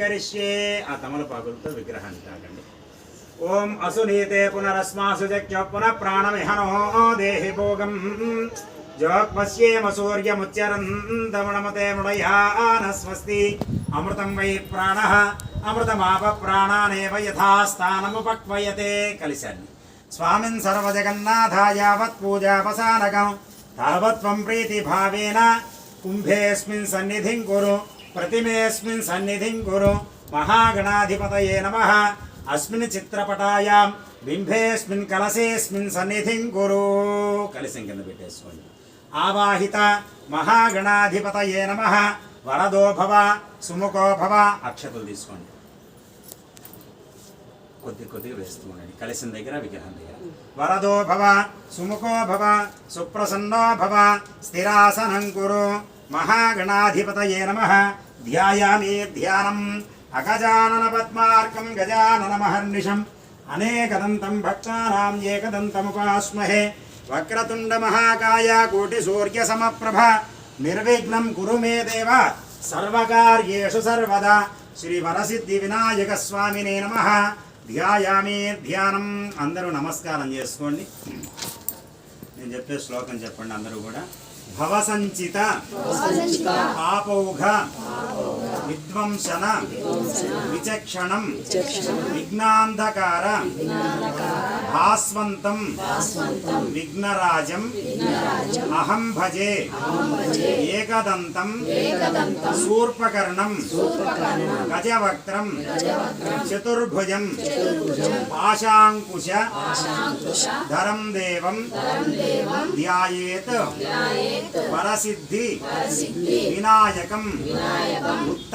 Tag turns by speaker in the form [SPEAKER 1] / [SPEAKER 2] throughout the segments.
[SPEAKER 1] గరిష్యే ఆ తమలపాకులతో విగ్రహాన్ని తాకండి. ఓం అసునీతే పునరస్మాసు జక్య పునః ప్రాణమిహనో దేహి భోగం. జోక్మస్యేమ సూర్యముచ్చరంతముణమతే ముడయాన స్వస్తి అమృతం వై ప్రాణ అమృతమాప ప్రాణానేవ యథాస్థానముపక్వయతే కలిశాన్ని స్వామిన్ సర్వజగన్నాథాయావత్ పూజాపసానకం తావత్వం ప్రీతిభావేన కుంభేస్మిన్ సన్నిధిం కురు. ప్రతిమేస్మిన్ సన్నిధిం కురు మహాగణాధిపతయే నమః. అస్మిన్ చిత్రపటాయాం. బింబేస్మిన్ కలసేస్మిన్ సన్నిధిం గురు. కలిసం కింద పెట్టేసుకోండి. ఆవాహిత. మహాగణాధిపతయే నమ. వరదో భవ. సుముఖో భవ. అక్షతలు తీసుకోండి. కొద్ది కొద్దిగా వేస్తూ ఉండండి. కలిసిన దగ్గర విగ్రహం దగ్గర. వరదో భవ. సుముఖో భవ. సుప్రసన్నో భవ. స్థిరాసనం కురు మహాగణాధిపతయే నమ. ధ్యాయామే ధ్యానం. అగజానన పద్మార్కం గజానన మహర్నిషం అనేకదంతం భక్తానాం ఏకదంతముపాస్మహే. వక్రతుండ మహాకాయ కోటి సూర్య సమప్రభ. నిర్విఘ్నం కురు మే దేవ. సర్వకార్యేషు సర్వదా. శ్రీ వరసిద్ధి వినాయక స్వామినే నమ. ధ్యాయామే ధ్యానం. అందరూ నమస్కారం చేసుకోండి. నేను చెప్పే శ్లోకం చెప్పండి అందరూ కూడా. భవసంచిత పాపౌఘ విధ్వంసన విచక్షణం విఘ్నాంధకార భాస్వంతం విఘ్నరాజం అహం భజే ఏకదంతం శూర్పకర్ణం గజవక్త్రం చతుర్భుజం పాశాంకుశ ధరం దేవం ధ్యాయేత్ వరసిద్ధి వినాయకం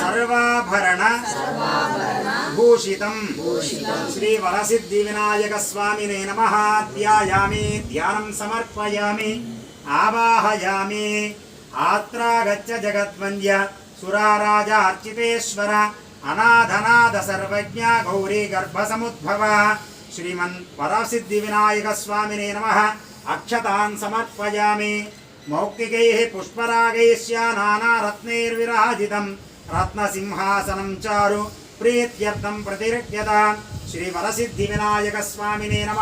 [SPEAKER 1] సర్వాభరణ భూషితం. శ్రీ వరసిద్ధి వినాయక స్వామినే నమ. ధ్యాయామి ధ్యానం సమర్పయామి ఆవాహయామి. ఆత్రాగచ్చ జగద్వంద్య సురారాజ అర్చితేశ్వర అనాథనాథ సర్వజ్ఞ గౌరీ గర్భసముద్భవ. శ్రీమన్ వరసిద్ధి వినాయక స్వామినే నమ. అక్షతాన్ సమర్పయామి. మౌక్తికైः పుష్పరాగైశ్చ నానారత్నైర్విరాజితం రత్నసింహాసనం చారు ప్రీత్యర్థం ప్రతిరక్యత శ్రీ వినాయక స్వామినే నమ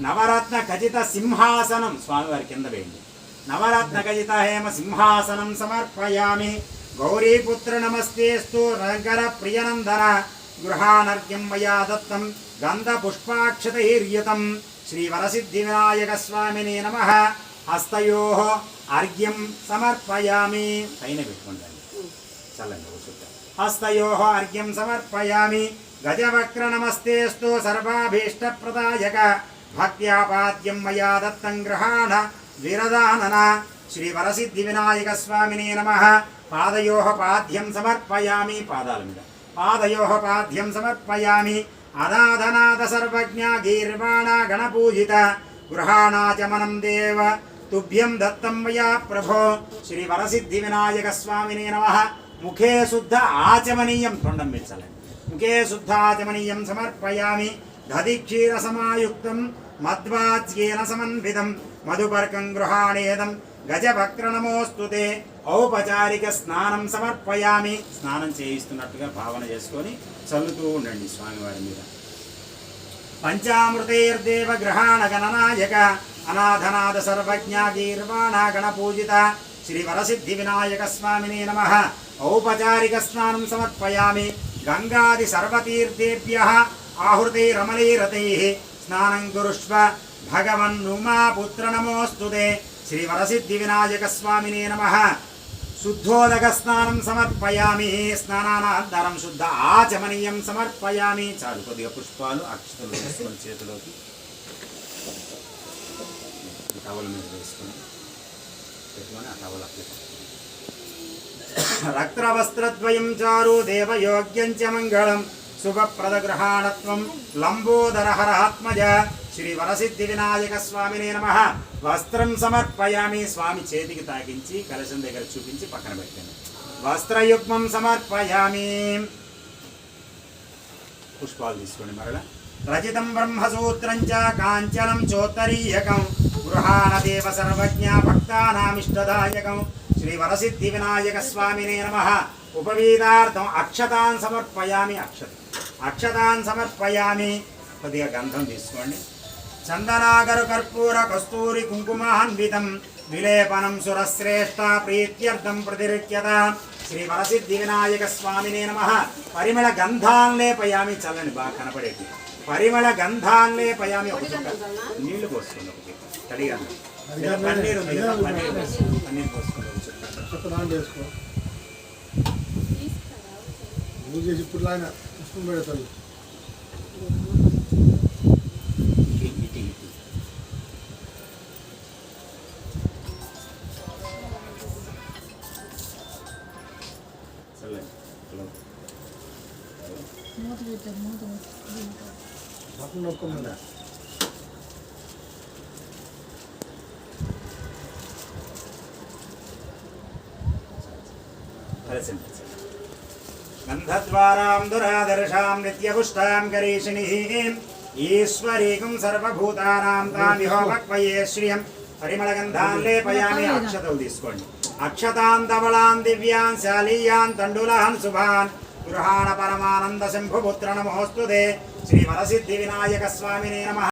[SPEAKER 1] నవరత్న ఖచిత సింహాసనం స్వామివారి కింద వేయండి నవరత్న ఖచిత హేమ సింహాసనం సమర్పయామి గౌరీపుత్ర నమస్తేస్తు నగర ప్రియనందన గృహానర్ఘ్యం మయా దత్తం గంధ పుష్పాక్షతైర్యుతం శ్రీ వినాయక స్వామినే నమ హస్తయో అర్ఘ్యం సమర్పయామి. పైన పెట్టుకుంటాను. చల్లండి ఓ హస్తయో అర్ఘ్యం సమర్పయామి. గజవక్ర నమస్తేస్తు సర్వాభీష్టప్రదాయక. భక్త్యాపాద్యం మయా దత్తం గ్రహాణ విరదానన. శ్రీ వరసిద్ధి వినాయక స్వామినే నమ. పాదయో పాద్యం సమర్పయామి. పాదాల మీద. పాదయో పాద్యం సమర్పయామి. అనాథనాథ సర్వజ్ఞ గీర్వాణ గణపూజిత గృహాణాచమనం దేవ. తుభ్యం దత్తం మయా ప్రభో శ్రీ వరసిద్ధి వినాయక స్వామినే నమ ముఖే శుద్ధ ఆచమనీయం తొండం మెచ్చలండి ముఖే శుద్ధ ఆచమనీయం సమర్పయామి దధి క్షీర సమాయుక్తం మద్వాజ్యేన సమన్వితం మధుపర్కం గృహాణేదం గజభక్ర నమోస్తు ఔపచారిక స్నానం సమర్పయామి స్నానం చేయిస్తున్నట్టుగా భావన చేసుకొని చల్లుతూ ఉండండి స్వామివారి మీద। పంచామృతైర్దేవ గ్రహాణగణనాయక అనాథనాథ సర్వజ్ఞ గీర్వాణ గణపూజిత శ్రీ వరసిద్ధి వినాయక స్వామినే నమ. ఔపచారిక స్నానం సమర్పయామి. గంగాది సర్వతీర్థేభ్య. ఆహృతైరమలైరతై స్నానం కురుష్వ. భగవన్నుమాపుత్ర నమోస్తు శ్రీ వరసిద్ధి వినాయక స్వామినే నమ. శుద్ధోదక స్నానం సమర్పయామి స్నానానంతరం శుద్ధ ఆచమనీయం సమర్పయామి చాలు కొద్దిగా పుష్పాలు అక్షతలు వేసుకొని చేతిలోకి టవల్ మీద వేసుకొని పెట్టుకొని ఆ టవల్ అప్లై రక్తవస్త్రద్వయం చారు దేవయోగ్యం చ మంగళం. శుభప్రదగ్రహాణత్వం లంబోదరహరహాత్మజ శ్రీ వరసిద్ధి వినాయక స్వామినే నమ. వస్త్రం సమర్పయామి. స్వామి చేతికి తాకించి కలశం దగ్గర చూపించి పక్కన పెట్టాను. వస్త్రయుగ్మం సమర్పయామి. పుష్పాలు తీసుకోండి మరల. రచితం బ్రహ్మసూత్రం చ కాంచనం చోత్తరీయకం. గృహాణదేవ సర్వజ్ఞ భక్తానామిష్టదాయకం. శ్రీ వరసిద్ధి వినాయక స్వామినే నమ. ఉపవీతార్థం అక్షతాన్ సమర్పయామి అక్షతం. అక్షతాన్ సమర్పయామి. కొద్దిగా గంధం తీసుకోండి. చందనాగరు కర్పూర కస్తూరి కుంకుమాన్వితం విలేపనం సురశ్రేష్ట ప్రీత్యర్థం ప్రతిరుచ్యత. శ్రీ వరసిద్ధి వినాయక స్వామినే నమ. పరిమళ గంధాన్ లేపయామి చల్లని బాగా కనపడేది. పరిమళ గంధాన్ లేపయామి ఒక చుక్క. నీళ్ళు పోసుకోండి ఒకటి. తడిగా పన్నీరు ఉంది కదా పన్నీర్. పన్నీర్ పోసుకోండి ఒక
[SPEAKER 2] 신발에서는 모두들 모두
[SPEAKER 1] 밥 먹고 만나
[SPEAKER 2] 알았습니다.
[SPEAKER 1] కలిసింది గంధద్వారాం దురాదర్శాం నిత్యపుష్టాం గరీషిణీం ఈశ్వరీకం సర్వభూతానాం తామిహోమక్వయే శ్రియం పరిమళగంధాన్ లేపయామి అక్షతలు తీసుకోండి అక్షతాన్ ధవళాన్ దివ్యాన్ శాలీయాన్ తండులాన్ శుభాన్ గృహాణ పరమానంద శంభుపుత్ర నమోస్తుదే శ్రీ వరసిద్ధి వినాయక స్వామినే నమ